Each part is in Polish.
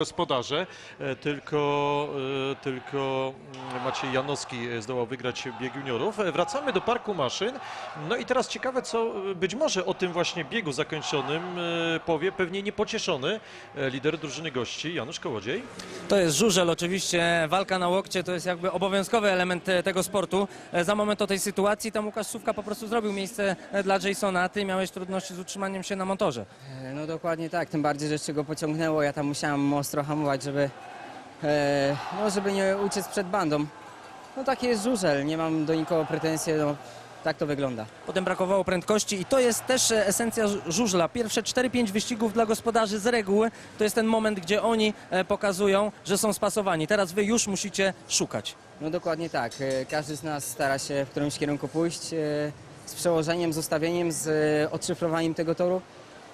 gospodarze, e, tylko, e, tylko mm, Maciej Janowski e, zdołał wygrać bieg juniorów. Wracamy do Parku Maszyn. No i teraz ciekawe, co być może o tym właśnie biegu zakończonym powie pewnie niepocieszony lider drużyny gości Janusz Kołodziej. To jest żużel oczywiście, walka na łokcie to jest jakby obowiązkowy element tego sportu. Za moment o tej sytuacji tam Łukasz Sówka po prostu zrobił miejsce dla Jasona, ty miałeś trudności z utrzymaniem się na motorze. No dokładnie tak, tym bardziej, że jeszcze go pociągnęło. Ja tam musiałem ostro hamować, żeby, e, no, żeby nie uciec przed bandą. No taki jest żużel, nie mam do nikogo pretensji, no tak to wygląda. Potem brakowało prędkości i to jest też e, esencja żużla. Pierwsze 4-5 wyścigów dla gospodarzy z reguły to jest ten moment, gdzie oni e, pokazują, że są spasowani. Teraz wy już musicie szukać. No dokładnie tak, e, każdy z nas stara się w którymś kierunku pójść z przełożeniem, z ustawieniem, z odszyfrowaniem tego toru.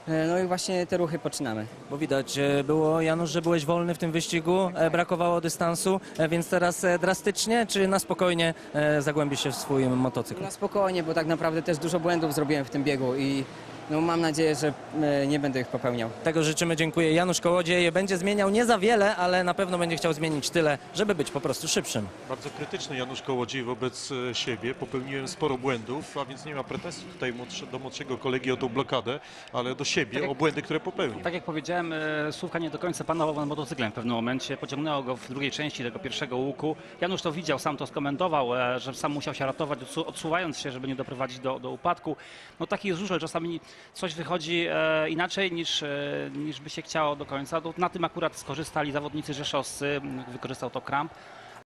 E, No i właśnie te ruchy poczynamy. Bo widać e, było, Janusz, że byłeś wolny w tym wyścigu, e, brakowało dystansu, e, więc teraz e, drastycznie czy na spokojnie e, zagłębisz się w swój motocykl? Na spokojnie, bo tak naprawdę też dużo błędów zrobiłem w tym biegu i no, mam nadzieję, że e, nie będę ich popełniał. Tego życzymy, dziękuję. Janusz Kołodziej będzie zmieniał nie za wiele, ale na pewno będzie chciał zmienić tyle, żeby być po prostu szybszym. Bardzo krytyczny Janusz Kołodziej wobec e, siebie. Popełniłem sporo błędów, a więc nie ma pretensji tutaj młodsze- do młodszego kolegi o tą blokadę, ale do siebie Tak jak- o błędy, które popełnił. Tak jak powiedziałem, e, Słówka nie do końca panował nad motocyklem w pewnym momencie. Pociągnęło go w drugiej części tego pierwszego łuku. Janusz to widział, sam to skomentował, e, że sam musiał się ratować, odsu- odsuwając się, żeby nie doprowadzić do, do upadku. No taki jest żużel, czasami coś wychodzi e, inaczej niż, e, niż by się chciało do końca. Na tym akurat skorzystali zawodnicy rzeszowscy, wykorzystał to Kramp.